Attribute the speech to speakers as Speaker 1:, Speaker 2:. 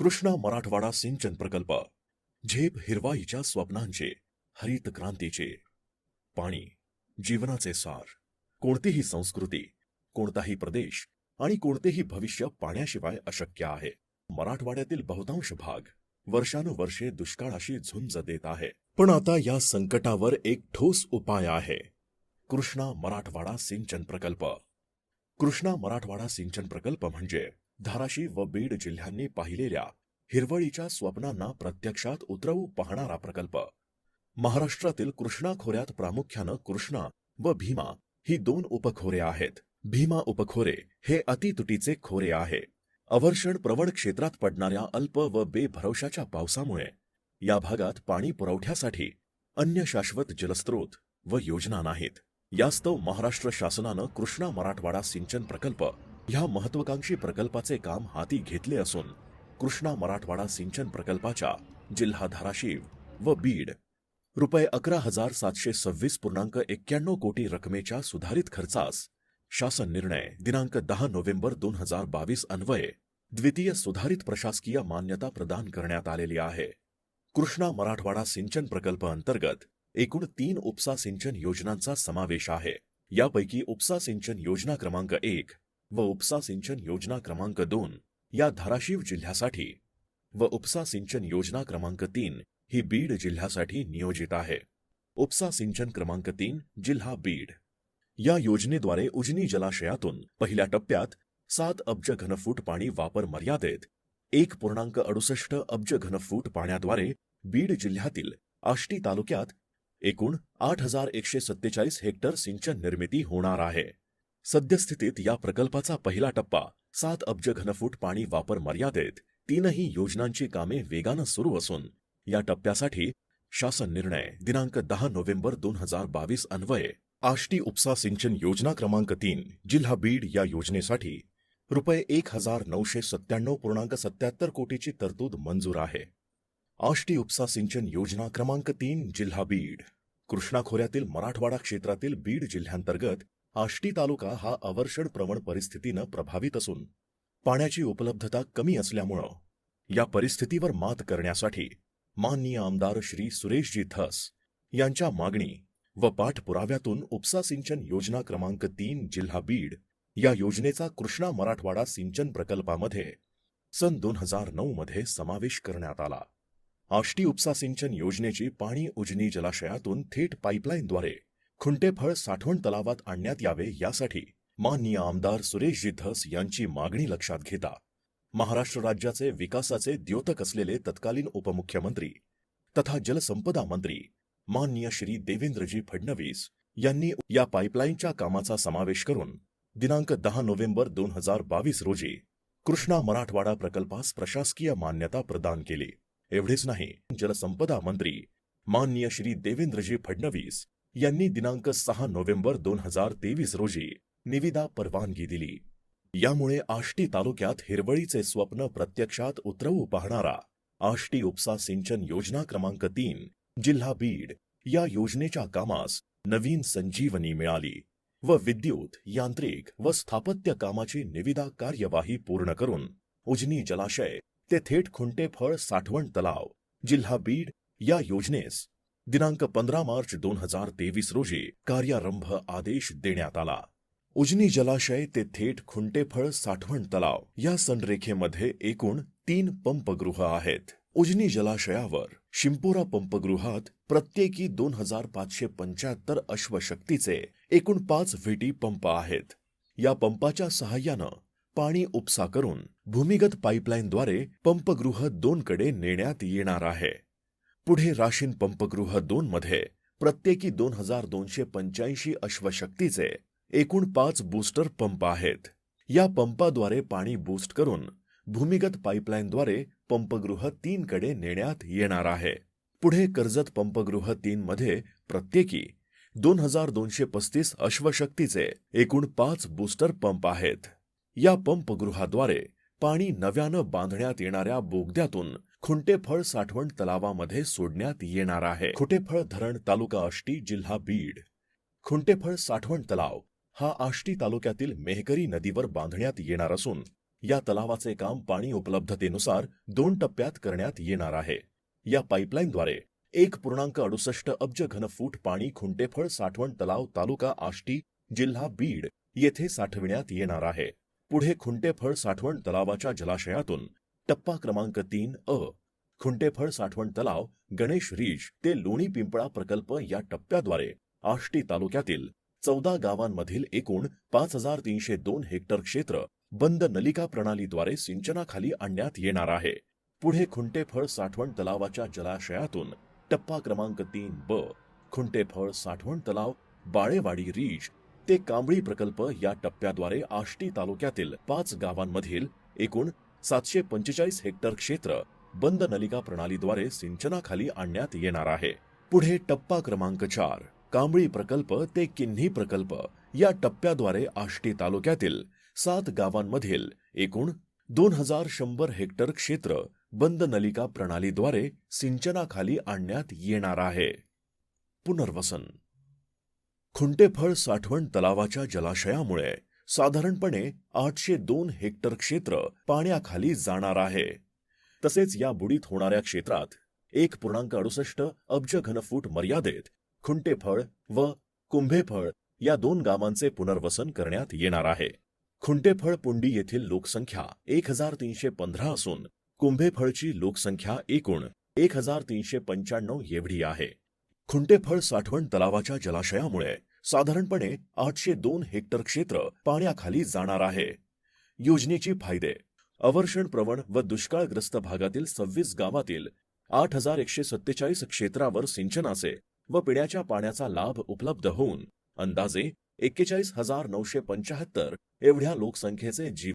Speaker 1: कृष्णा मराठवाडा सिंचन प्रकल्प. झेप हिरवाईच्या स्वप्नांचे हरित क्रांतीचे. पाणी जीवनाचे सार. कोणतीही संस्कृती कोणताही प्रदेश आणि कोणतेही भविष्य पाण्याशिवाय अशक्य आहे. मराठवाड्यातील बहुतांश भाग वर्षानुवर्षे दुष्काळाशी झुंज देत आहे. पण आता या संकटावर एक ठोस उपाय आहे. कृष्णा मराठवाडा सिंचन प्रकल्प. कृष्णा मराठवाडा सिंचन प्रकल्प म्हणजे धाराशिव व बीड जिल्ह्यांनी पाहिलेल्या हिरवळीच्या स्वप्नांना प्रत्यक्षात उतरवू पाहणारा प्रकल्प. महाराष्ट्रातील कृष्णा खोऱ्यात प्रामुख्यानं कृष्णा व भीमा ही दोन उपखोरे आहेत. भीमा उपखोरे हे अतितुटीचे खोरे आहे. अवर्षण प्रवण क्षेत्रात पडणाऱ्या अल्प व बेभरवशाच्या पावसामुळे या भागात पाणी पुरवठ्यासाठी अन्य शाश्वत जलस्रोत व योजना नाहीत. यास्तव महाराष्ट्र शासनानं कृष्णा मराठवाडा सिंचन प्रकल्प ह्या महत्वाकांक्षी प्रकल्पाचे काम हाती घेतले असून कृष्णा मराठवाडा सिंचन प्रकल्पाच्या जिल्हा धाराशिव व बीड रुपये अकरा हजार सातशे सव्वीस पूर्णांक एक्क्याण्णव कोटी रकमेच्या सुधारित खर्चास शासन निर्णय दिनांक दहा नोव्हेंबर दोन हजार बावीस अन्वये द्वितीय सुधारित प्रशासकीय मान्यता प्रदान करण्यात आलेली आहे. कृष्णा मराठवाडा सिंचन प्रकल्प अंतर्गत एकूण तीन उपसा सिंचन योजनांचा समावेश आहे. यापैकी उपसा सिंचन योजना क्रमांक एक व उपसा सिंचन योजना क्रमांक दोन या धाराशिव जिल्ह्यासाठी व उपसा सिंचन योजना क्रमांक तीन ही बीड जिल्ह्यासाठी नियोजित आहे. उपसा सिंचन क्रमांक तीन जिल्हा बीड. या योजनेद्वारे उजनी जलाशयातून पहिल्या टप्प्यात सात अब्ज घनफूट पाणी वापर मर्यादेत एक पूर्णांक अडुसष्ट अब्ज घनफूट पाण्याद्वारे बीड जिल्ह्यातील आष्टी तालुक्यात एकूण आठ हजार एकशे सत्तेचाळीस हेक्टर सिंचन निर्मिती होणार आहे. सद्यस्थितीत या प्रकल्पाचा पहिला टप्पा सात अब्ज घनफूट पाणी वापर मर्यादेत तीनही योजनांची कामे वेगानं सुरू असून या टप्प्यासाठी शासन निर्णय दिनांक दहा नोव्हेंबर दोन हजार बावीस अन्वये. आष्टी उपसा सिंचन योजना क्रमांक तीन जिल्हा बीड या योजनेसाठी रुपये एक हजार नऊशे सत्त्याण्णव पूर्णांक सत्याहत्तर कोटीची तरतूद मंजूर आहे. आष्टी उपसा सिंचन योजना क्रमांक तीन जिल्हा बीड कृष्णा खोऱ्यातील मराठवाडा क्षेत्रातील बीड जिल्ह्यांतर्गत आष्टी तालुका हा अवर्षण प्रवण परिस्थितीनं प्रभावित असून पाण्याची उपलब्धता कमी असल्यामुळं या परिस्थितीवर मात करण्यासाठी माननीय आमदार श्री सुरेशजी धस यांच्या मागणी व पाठपुराव्यातून उपसा सिंचन योजना क्रमांक तीन जिल्हा बीड या योजनेचा कृष्णा मराठवाडा सिंचन प्रकल्पामध्ये सन दोन हजार नऊ मध्ये समावेश करण्यात आला. आष्टी उपसा सिंचन योजनेची पाणी उजनी जलाशयातून थेट पाईपलाईनद्वारे खुंटेफळ साठवण तलावात आणण्यात यावे यासाठी माननीय आमदार सुरेशजी धस यांची मागणी लक्षात घेता महाराष्ट्र राज्याचे विकासाचे द्योतक असलेले तत्कालीन उपमुख्यमंत्री तथा जलसंपदा मंत्री माननीय श्री देवेंद्रजी फडणवीस यांनी या पाईपलाईनच्या कामाचा समावेश करून दिनांक दहा नोव्हेंबर दोन हजार बावीस रोजी कृष्णा मराठवाडा प्रकल्पास प्रशासकीय मान्यता प्रदान केली. एवढेच नाही जलसंपदा मंत्री माननीय श्री देवेंद्रजी फडणवीस यांनी दिनांक सहा नोव्हेंबर दोन हजार तेवीस रोजी निविदा परवानगी दिली. यामुळे आष्टी तालुक्यात हिरवळीचे स्वप्न प्रत्यक्षात उतरवू पाहणारा आष्टी उपसा सिंचन योजना क्रमांक तीन जिल्हा बीड या योजनेच्या कामास नवीन संजीवनी मिळाली व विद्युत यांत्रिक व स्थापत्य कामाची निविदा कार्यवाही पूर्ण करून उजनी जलाशय ते थेट खुंटेफळ साठवण तलाव जिल्हा बीड या योजनेस दिनांक पंधरा मार्च दोन हजार तेवीस रोजी कार्यारंभ आदेश देण्यात आला. उजनी जलाशय ते थेट खुंटेफळ साठवण तलाव या संरेखेमध्ये एकूण तीन पंपगृह आहेत. उजनी जलाशयावर शिंपोरा पंपगृहात प्रत्येकी दोन हजार पाचशे पंच्याहत्तर अश्वशक्तीचे एकूण पाच व्हीटी पंप आहेत. या पंपाच्या सहाय्यानं पाणी उपसा करून भूमिगत पाईपलाईनद्वारे पंपगृह दोनकडे नेण्यात येणार आहे. पुढे राशीन पंपगृह दोन मध्ये प्रत्येकी दोन हजार दोनशे पंच्याऐंशी अश्वशक्तीचे एकूण पाच बूस्टर पंप आहेत. या पंपाद्वारे पाणी बूस्ट करून भूमिगत पाईपलाईनद्वारे पंपगृह तीन कडे नेण्यात येणार आहे. पुढे कर्जत पंपगृह तीन मध्ये प्रत्येकी दोन हजार दोनशे पस्तीस अश्वशक्तीचे एकूण पाच बूस्टर पंप आहेत. या पंपगृहाद्वारे पाणी नव्यानं बांधण्यात येणाऱ्या बोगद्यातून खुंटेफळ साठवण तलावामध्ये सोडण्यात येणार आहे. खुटेफळ धरण तालुका आष्टी जिल्हा बीड. खुंटेफळ साठवण तलाव हा आष्टी तालुक्यातील मेहकरी नदीवर बांधण्यात येणार असून या तलावाचे काम पाणी उपलब्धतेनुसार दोन टप्प्यात करण्यात येणार आहे. या पाईपलाईनद्वारे एक पूर्णांक अडुसष्ट अब्ज घनफूट पाणी खुंटेफळ साठवण तलाव तालुका आष्टी जिल्हा बीड येथे साठविण्यात येणार आहे. पुढे खुंटेफळ साठवण तलावाच्या जलाशयातून टप्पा क्रमांक तीन अ खुंटेफळ साठवण तलाव गणेश रीज ते लोणी पिंपळा प्रकल्प या टप्प्याद्वारे आष्टी तालुक्यातील चौदा गावांमधील एकूण पाच हजार तीनशे दोन हेक्टर क्षेत्र बंद नलिका प्रणालीद्वारे सिंचनाखाली आणण्यात येणार आहे. पुढे खुंटेफळ साठवण तलावाच्या जलाशयातून टप्पा क्रमांक तीन ब खुंटेफळ साठवण तलाव बाळेवाडी रीज ते कांबळी प्रकल्प या टप्प्याद्वारे आष्टी तालुक्यातील पाच गावांमधील एकूण सातशे पंचेचाळीस हेक्टर क्षेत्र बंद नलिका प्रणालीद्वारे सिंचनाखाली आणण्यात येणार आहे. पुढे टप्पा क्रमांक चार कांबळी प्रकल्प ते किन्ही प्रकल्प या टप्प्याद्वारे आष्टी तालुक्यातील सात गावांमधील एकूण दोन हजार शंभर हेक्टर क्षेत्र बंद नलिका प्रणालीद्वारे सिंचनाखाली आणण्यात येणार आहे. पुनर्वसन. खुंटेफळ साठवण तलावाच्या जलाशयामुळे साधारणपणे आठशे दोन हेक्टर क्षेत्र पाण्याखाली जाणार आहे. तसेच या बुडीत होणाऱ्या क्षेत्रात एक पूर्णांक अडुसष्ट अब्ज घनफूट मर्यादेत खुंटेफळ व कुंभेफळ या दोन गावांचे पुनर्वसन करण्यात येणार आहे. खुंटेफळ पुंडी येथील लोकसंख्या एक हजार तीनशे पंधरा असून कुंभेफळची लोकसंख्या एकूण एक हजार तीनशे पंच्याण्णव एवढी आहे. खुंटेफळ साठवण तलावाच्या जलाशयामुळे साधारणपणे आठशे दोन हेक्टर क्षेत्र पाण्याखाली जाणार आहे. योजनेचे फायदे. अवर्षण प्रवण व दुष्काळग्रस्त भागातील सव्वीस गावातील आठ हजार एकशे सत्तेचाळीस क्षेत्रावर सिंचनाचे व पिण्याच्या पाण्याचा लाभ उपलब्ध होऊन अंदाजे एक्केचाळीस हजार नऊशे पंचाहत्तर एवढ्या लोकसंख्येचे जीवन